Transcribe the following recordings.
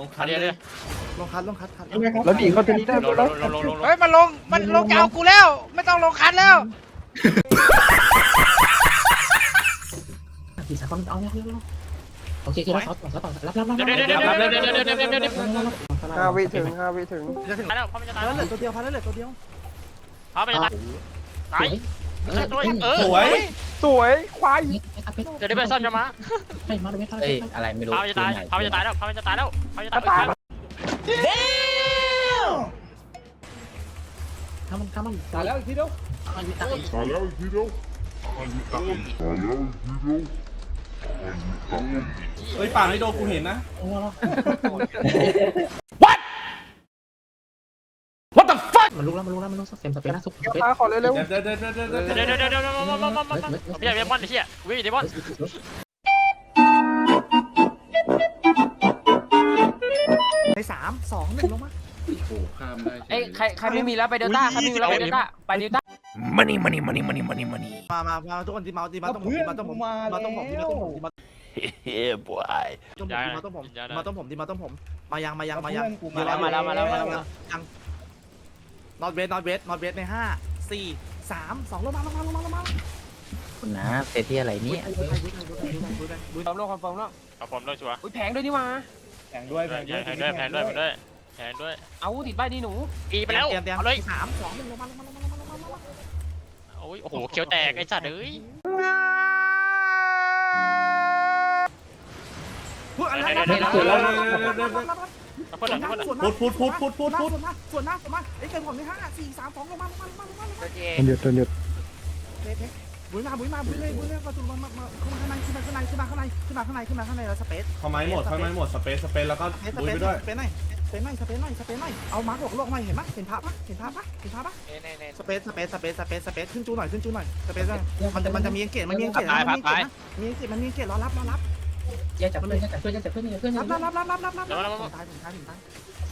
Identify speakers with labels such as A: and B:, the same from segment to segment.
A: ลงคัน
B: เดี๋ยว
A: เล
B: เดี๋
A: ย
B: ยว
C: ลงคัดลงคัดคัด
D: แล้วหนีเขาจะได้
B: ลงลงลงลงลง
E: เฮ้ยมันลงมันลงจะเอากูแล้ว ไม่ต้องลงคันแล้ว
F: สี่สามคนเอาแล้วแล้วโอเคคือรับต่อรับต่อรับรับรับ
B: เดี๋ยวเดี๋ยวเดี๋ยวเดี๋ยวเดี๋ยวเดี๋ยวเดี๋ยวเดี๋ยวเดี๋ยว
D: ห้าวิถึงห้าวิถึง
C: จะถึง
B: ตายแล้วพ่อมันจะตาย
C: แล้
B: แล้วว
C: เหลือตัวเดียวพันแล้วเหลือตัวเดียว
B: พ่อมันจะตาย ตายเออ
A: สวย
D: สวยควาย
B: เดี๋ยวได้ไปซ่อนจะมา
F: ไม่มาไม่
G: เอ้ยอะไรไม่รู้
B: พ่อมันจะตายพ่อมันจะตายแล้วพ่อมันจะตายแล้วพ่อมันจะตาย
F: ถ้ามันถ้ามัน
D: ตายแล้วอีกทีเดียว
F: มันตาย
A: เฮ้ยป่าไม่โดนกูเห็นนะ
F: มันลุกแล้วมันลุกแล้วมันลุกเต็มสเปนนะสุกสเปน
D: ตาขอเร็ว
A: เดี๋ยวเดี๋ยวเดี๋ยวเดี๋ยวเดี๋ยว
B: เดี๋ยวเดี๋ยวเดี๋ยวเดี๋ยวมามามามาไม่ใช่เดมอนไอ้เหี้ยวิ่งเดมอน
C: ในสามสองหนึ่งลงมา
E: เอ้ยใครใครไม่มีแล้วไปเดลต้าใครไม่มีแล้วไปเดลต้าไปเดลต้า
C: มามามาทุกคนที่มาที่มาต้องผมที่มาต้องผมมาต้องผมที่มาต้องผมที่มา
H: เฮ้ยบอย
C: ต้องผมที่มาต้องผมที่มาต้องผมที่มาต้องผมมายังมายังมายัง
E: มาแล้วมาแล้วมาแล้วมาแล้ว
C: ยัง นอตเวสนอตเวสนอตเวสในห้าสี่สามสองลงมาลงมาลงมาลงมา
G: คุณนะเซที่อะไรเนี่ย
C: บุยไทยบุยไทยบุยไทยบุยไทยบุยไทยบุย
E: คอนเฟิร์มแล้วคอนเฟิร์มแล้ว
B: เอาผมด้วยชัวร์
E: อุ้ยแพงด้วยนี่มา
D: แข่งด้วย
B: แพงด้วยแพงด้วยแพงด้วยแพงด้วย
E: เอาติดใบดีหนู
B: อีไปแล้ว
C: เตรียมเตรียม
B: เอาเลย
C: สามสองหนึ่งลงมาลงมาลงมาลงมาลงมาลงมา
B: โอ้ยโอ้โหเขียวแตกไอ้สัตว์เอ้ย
C: พูดอะไร
B: เดี๋ยว
C: นะ
B: เดี๋ยวเดี๋ยว
C: ส่วนหน้า
B: เพื่อน
C: ส่วนห
B: เพื่อน
C: น้า
A: พุดพุดพุดพุดพุดพุด
C: ส่วนหน้าส่วนหน้าส่วนหน้าไอ้เกินผมในห้าสี่สามสองลงมาลงมาลงมาลงมาลงมา
E: โอเค
D: เดือดเดือด
C: เด็กบุยมาบุยมาบุยเลยบุยเลยประตูมามามาเข้ามาข้างในขึ้นมาข้างในขึ้นมาข้างในขึ้นมาข้างในขึ้นมาข้างในแล้วสเปซ
A: เขาไม้หมดเขาไม้หมดสเปซสเปซแล้วก็
C: สเปซส
A: บุย
C: เป
A: ไป
C: ซ
A: ด้วย
C: สเปซหน่อยสเปซหน่อยสเปซหน่อยสเปซหน่อยเอามาร์กหลอกโลกหน่อยเห็นปะเห็นภาพปะเห็นภาพปะเห็นภาพปะ
E: เน่เน่เน่
C: สเปซสเปซสเปซสเปซสเปซขึ้นจูหน่อยขึ้นจูหน่อยสเปซมันจะมันจะมีเกตมันมีเกตมันมีเกตมีเกตมันมีเกตรอรับรอรับ
F: แยกจับเพื่อนแยกจับเพื่อนแยกจับเพื่อนแยกจับเพื่อน
C: รับรับรับรับรับรับรับตายตายตาย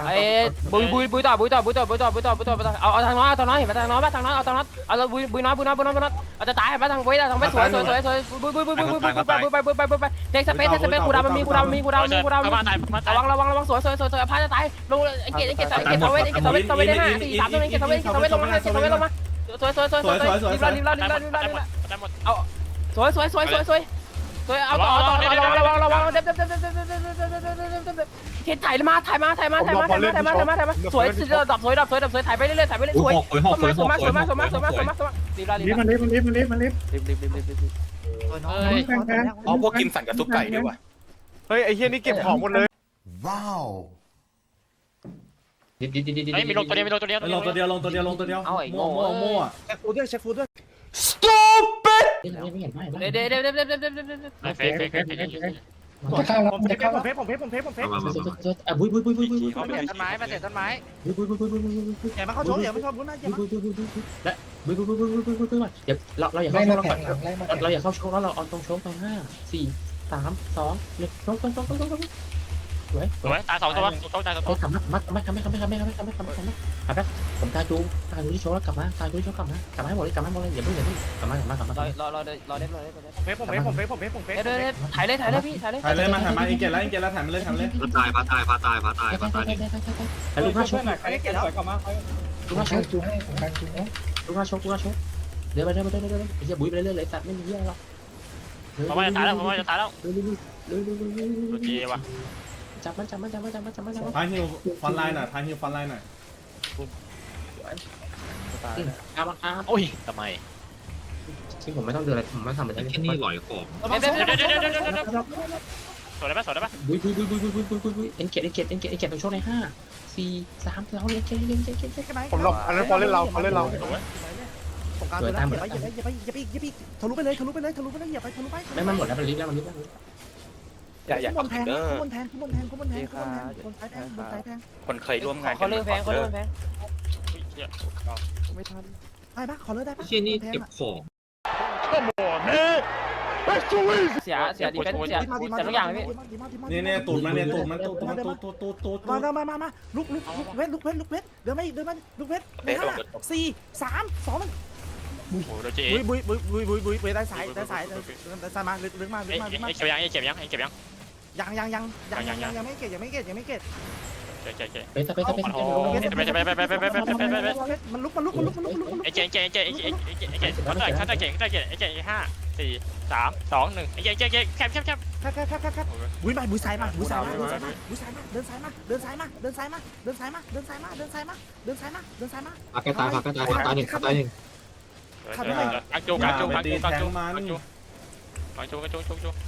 E: เอ้ยบุยบุยบุยต่อบุยต่อบุยต่อบุยต่อบุยต่อบุยต่อบุยต่อเอาเอาทางน้อยเอาทางน้อยเห็นไหมทางน้อยป่ะทางน้อยเอาทางน้อยเอาบุยบุยน้อยบุยน้อยบุยน้อยบุยน้อยเอาจะตายเห็นไหมทางบุยทางบุยสวยสวยสวยสวยบุยบุยบุยบุยบุยบุยบุยบุยบุยบุยบุยบุยเทคสเปซเทคสเปซกูดาวมันมีกูดาวมันมีกูดาวมันมีกูดาวมัน
B: มา
E: มี
B: ตายมาตาย
E: ระวังระวังระวังสวยสวยสวยสวยพาจะตายลงไอ้เกตไอ้เกตไอ้เกตเซเว่นไอ้เกตเซเว่นเซเว่นได้ห้าสี่สามตัวไอ้เกตเซเว่นเกตเซเว่นลงมาเกตเซเว่นลงมาสวยสวยสวยสวยสวยรีบแล้วรีบแล้วรีบแล้วรีบแล้วรีบแล้ว
B: ได้หมด
E: สวยสวยสวยสวยสวย สวยเอาต่อเอาต่อระวังระวังระวังเด็บเด็บเด็บเด็บเด็บเด็บเด็บเด็บเด็บเด็บเด็บเด็บเด็บเกตถ่ายมาถ่ายมาถ่ายมาถ่ายมาถ่ายมาถ่ายมาถ่ายมาถ่ายมาสวยดับสวยดับสวยดับสวยถ่ายไปเรื่อยๆถ่ายไปเรื่อยๆสวยสวยมากสวยมากสวยมากสวยมากสวยมากสวยมากรีบแล้วรีบ
D: รีบ
E: แล้ว
D: มันรีบมันรีบมันรีบมันรีบ
E: รีบรีบรีบรีบรีบ
H: อ๋อพวกกินสันกับซุปไก่ด้วยวะ
D: เฮ้ยไอ้เฮียนี่เก็บของหมดเลย
F: ดิดดิดดิดดิด
B: เฮ้ยมีลงตัวเดียวมีลงตัวเดียว
A: ลงตัวเดียวลงตัวเดียวลงตัวเดียวมั่วมั่วมั่ว
C: เช็คฟูดด้วยเช็คฟูดด้วย
F: ไม่เห็นไม่เห็น
E: เด็บเด็บเด็บเด็บเด็บเด็บเด็บเด็บ
B: เฟกเฟกเฟกเฟก
C: ผมเพชรผมเพชรผมเพชรผมเพชรผมเพชร
F: อะบุยบุยบุยบุยบุยบุย
E: มาเสียต้นไม้มาเสียต้นไม้
F: บุยบุยบุยบุยบุยบุยบุย
C: อย่ามาเข้าชมอย่ามาเข้าบุญนะอย่า
F: บุ
C: มาย
F: บุยบุยบุยบุยและบุยบุยบุยบุยบุยบุยบุยบุยเดี๋ยวเราเราอย่าเข้าเราก่อนเราอย่าเข้าโชว์แล้วเราเอาตรงโชว์ตรงห้าสี่สามสองหนึ่งโชว์ตรงตรงตรงตรงตรง สวยส
B: ส
F: ว
B: วยยตายสองตัวตัวตายสองตั
F: เฮ้
B: วย
F: กลับมากลับมากลับมากลับมากลับมากลับมากลับมากลับมากลับมากลับมาผมตายดูตายดูที่โชว์แล้วกลับมาตายดูที่โชว์กลับมากลับมาให้หมดเลยกลับมาให้หมดเลยอย่าเพิ่งอย่าเพิ่งกลับมากลับมากลับมาร
E: อรอรอรอเด็บรอเด็บรอเด็บ
C: เพชรผมเพชรผมเพชรผมเพชรผมเพชร
E: เด็บเด็บถ่ายเลยถ่ายเลยพี่ถ่ายเลย
A: ถ่ายเลยมาถ่ายมาอีกเกตแล้วอีกเกตแล้วถ่ายมาเลยถ่ายมาเลย
G: ตายพาตายพาตายพาตาย
F: ไป
G: พา
F: ไป
G: ตาย
F: ไปไปไปไปไปลูกหน้าโชว์
C: ใครได้เกตแล้ว
F: ลูกหน้าโชว์ลูกหน้าโชว์ลูกหน้าโชว์ลูกหน้าโชว์เดี๋ยวไปเดี๋ยวไปเดี๋ยวไปเดี๋ยวไปเดี๋ยวบุยไปเรื่อยๆเลยตัดไม่มีเยอะหรอก
B: เพราะว่าจะตายแล้วเพราะว่าจะตายแล้ว
F: เร็วเร็วเร็วเร็วเร็วเร็ว
B: ตัวจีว่ะ
F: จับมันจับมันจับมันจับมันจับมันจับมัน
A: พาฮิวฟอนไลน์หน่อยพาฮิวฟอนไลน์หน่อยตายแล้ว
F: อาบังอา
B: โอ้ยทำไม
F: ที่ผมไม่ต้องเดิอะไรผมไม่ทำอะไร
G: แค่นี้ลอยของ
E: เดี๋
B: ยวเดี๋ยวเดี๋ยวเดี๋ยวเดี๋ยวสอนได้ปะสอนได้ปะ
F: บุ้ยบุ้ยบุ้ยบุ้ยบุ้ยบุ้ยบุ้ยเอ็นเกตเอ็นเกตเอ็นเกตเอ็นเกตตรงช่วงในห้าสี่สามสองเอ็นเกตเอ็นเกตเอ็นเกต
D: ผมหลบอันนั้นพอเล่นเราพอเล่นเรา
C: สงการไปแล้วเหยียบไปเหยียบไปเหยียบไปเหยียบไปทะลุไปเลยทะลุไปเลยทะลุไปเลยเหยียบไปทะลุไป
F: ไม่มันหมดแล้วมันรีบแล้วมันรีบแล้ว
H: อย่าอย่า
C: ข้างบนแทงข้างบนแทงข้างบนแทงข้างบนแทงข้างบนแทงบนท้ายแทงบนท้ายแทง
H: คนเคยร่วมงาน
E: เขาเรื่องแพงเขาเรื่องแพง
C: ไม่ทันได้ปะขอเลิกได้ปะ
G: เช่นนี้เก็บของ
E: เสียเสียดีเฟนเสียเสียทุกอย่างเลยพี่
A: นี่เนี่ยตูดมาเนี่ยตูดมันตูดมันตูดตูดตูดตูด
C: มามามามาลุกลุกลุกเวทลุกเวทลุกเวทเดินมาเดินมาลุกเวทในห้าสี่สามสองหนึ่ง
B: โอ้โหตัวจี
C: บุยบุยบุยบุยบุยบุยบุยได้สายได้สายได้สายมาลึกลึกมาลึ
B: เอ้
C: ก
B: ย
C: มาลึกมา
B: เก็บยังเก็บยังเก็บยัง
C: ยังยังยังยังยังยังยังไม่เก็ตยังไม่เก็ตยังไม่เก็ต
B: เจ๊เจ๊เจ๊
F: เป๊ะเป๊ะเป๊ะ
B: โอ้ไปไปไปไปไปไปไป
C: มันลุกมันลุกมันลุกมันลุกมันลุกมันลุก
B: ไอ้เจ๊เจ๊เจ๊ไอ้เจ๊ไอ้เจ๊ไอ้เจ๊เขาได้เขาได้เจ๊เขาได้เจ๊ไอ้เจ๊ห้าสี่สามสองหนึ่งไอ้เจ๊เจ๊เจ๊แคบแคบแคบ
C: แคบแคบแคบแคบบุ้ยไปบุ้ยซ้ายมาบุ้ยซ้ายมาบุ้ยซ้ายมาบุ้ยซ้ายมาเดินซ้ายมาเดินซ้ายมาเดินซ้ายมาเดินซ้ายมาเดินซ้ายมาเดินซ้ายมาเดินซ้ายมาเดินซ้ายมา
G: พักกันตายพักกันตายพักตายหนึ่งพักตายหนึ่ง
B: กังจูกังจูกังจูกังจูกังจูกังจูกังจูกังจู
C: เพ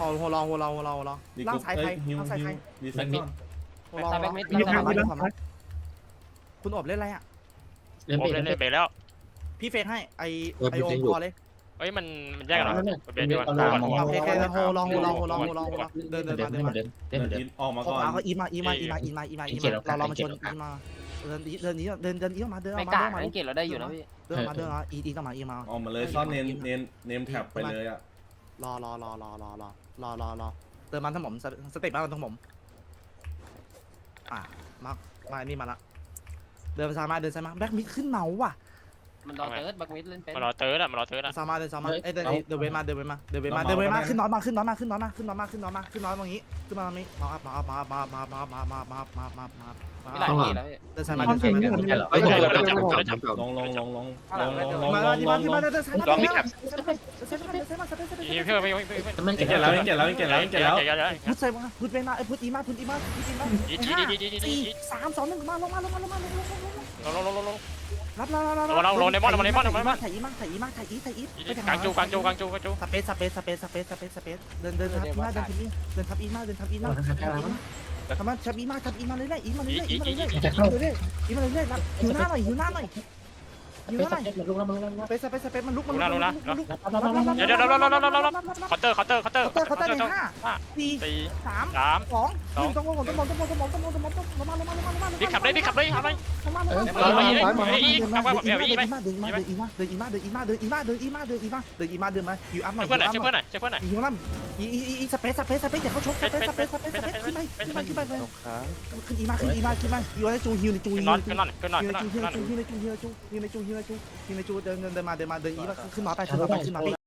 C: โฮโฮลองโฮลองโฮลองโฮลอง
A: ดี
C: ล่าง
A: กุ๊บ
C: ซ้าย
A: เอ้
C: ใคร
A: ยฮิว
C: ล่างซ้าย
A: ฮิ
C: ใคร
A: วดีเซ็ตก่อน
C: โฮลองเดินขวามาเดินขวามาคุณอบเล่นอะไรอะ
F: เล่น
B: ผม
F: เป๊ะ
B: เล่นเบสแล้ว
C: พี่เฟกให้ไอไอโอมพอเลย
B: เฮ้ยมันมันแยกกันเหรอเบสดีกว่า
C: โอเคโอเคโฮลองโฮลองโฮลองโฮลองโฮลองเดิน
F: เดิ
C: เดิ
F: น
C: น
F: เดิ
C: มานเดิน
F: เดิ
C: มาน
F: เดินเดินเดิน
A: ออกมา
C: ออก
A: ก่อน
C: มาก็อีมาอีมาอีมาอีมาอีมาอีมาเราเรามาชนอีมาเดินเดินนี้เดินเดินนี้ออกมาเดินอ
E: ไม่
C: อกมาก
E: ล้า
C: เดินมา
E: เล่นเกตเราได้อยู่นะพี่
C: เดินมาเดินมาอีอีต้องมาอีมา
A: ออกมาเลยซ่อนเนมเนมเนมแท็บไปเลยอะ
C: รอรอรอรอรอรอรอรอรอเติมมันทั้งผมสเต็ปมาทั้งผม อะมามานี่มาละ เดินซ้ายมาเดินซ้ายมาแบ็คมิดขึ้นเมาว่ะ
E: มันรอเติร์ดบักมิดเล่นเป็น
B: มันรอเติร์ดอะมันรอเติร์ดอะ
C: ซ้ายมาเดินซ้ายมาเอ้ยเดินเดินเวมาเดินเวมาเดินเวมาเดินเวมาขึ้นน้อยมาขึ้นน้อยมาขึ้นน้อยมาขึ้นน้อยมาขึ้นน้อยมาขึ้นน้อยตรงนี้ขึ้นมาตรงนี้มามามามามามามามามามามามา
E: ไม่หลายเกตแล้วพี่
C: เดินซ้ายมาเดินซ้ายมาเดินซ้ายมา
G: เฮ้ยจับจับจับจับจับ
A: ลงลงลงลงลงลงลง
C: มา
A: ลง
C: ที่
A: ล
C: มางที่
A: ล
C: มางเดินซ้ายมาเดินซ้ายมาเดินซ้ายมาเดินซ้ายมาเดินซ้ายมา
B: อีเพื่อนไม่ไม่ไม่ไม่
F: มัน
A: เก่
F: เก่
A: ง
F: ง
A: แล้
F: แล้วว
A: เก่งแล้วเก่งแล้วเก่งแล้ว
B: เก่งแล้ว
C: พุทธใส่มาพุทธเวมาไอ้พุทธอีมาพุทธอีมาพุทธอีมา
B: ดีดีดีดีดีดี
C: สี่สามสองหนึ่งมาลงมาลงมาลงมาลงลงลงลง
B: ลงลงลงลง
C: รับรับรับถ่ายอีมาถ่ายอีมาถ่ายอีถ่ายอีไปทาง
B: กังจูกังจูกังจูกังจู
C: สเปซสเปซสเปซสเปซสเปซสเปซเดินเดินทับอีมาเดินทับอีเดินทับอีมาเดินทับอีมาทำมาทับอีมาทับอีมาเรื่อยๆอีมาเรื่อยๆอีมาเรื่อยๆอีมาเรื่อยๆรับหิวหน้าหน่อยหิวหน้าหน่อย หิวหน้าหน่อย
F: มันลุกแล้วมันลุกแล้ว
C: สเปซสเปซสเปซมันลุกมันลุก
B: เดี๋ยวเดี๋ยวเดี๋ยวเดี๋ยวเดี๋ยวเดี๋ยวเคาน์เตอร์เคาน์เตอร์เคาน์เตอร์
C: เขาเต้นเขาเต้นในห้าสี่
B: สี่
C: สาม
B: สาม
C: สองหนึ่งต้องมองต้องมองต้องมองต้องมองต้องมองต้องมองต้องลงมาลงมาลงมาลงมา
B: นี่ขับเลยนี่ขับเลยขับเลย
C: ลงมาลงมา
B: เอออีกอีกขับไปแบบอีกไป
C: เดินอีมาเดินอีมาเดินอีมาเดินอีมาเดินอีมาเดินอีมาเดินอีมาเดินอีมาเดินมาอยู่อัพหน่อย
B: เพื่อนหน่อยเพื่อนหน่อยเพื่อนหน่อย
C: อยู่นั่นอีอีอีสเปซสเปซสเปซอย่าเขาชกสเปซสเปซสเปซสเปซ ขึ้นไปขึ้นไปขึ้นไปเลยขึ้นอีมาขึ้นอีมาขึ้นมาอยู่ในจูฮิวในจู
B: ขึ้
C: ฮิ
B: น
C: วน
B: อนขึ้นนอนขึ้นนอน
C: ฮิว
B: ขึ้น
C: ใน
B: นอน
C: จู
B: ขึ้นนอน
C: ฮิวในจูฮิวในจูฮิวในจูฮิวในจูฮิวในจูฮิวในจูเดินเดินเดินมาเดินมาเดินอีมาขึ้นมาไปขึ้นมาไปขึ้นมาพี่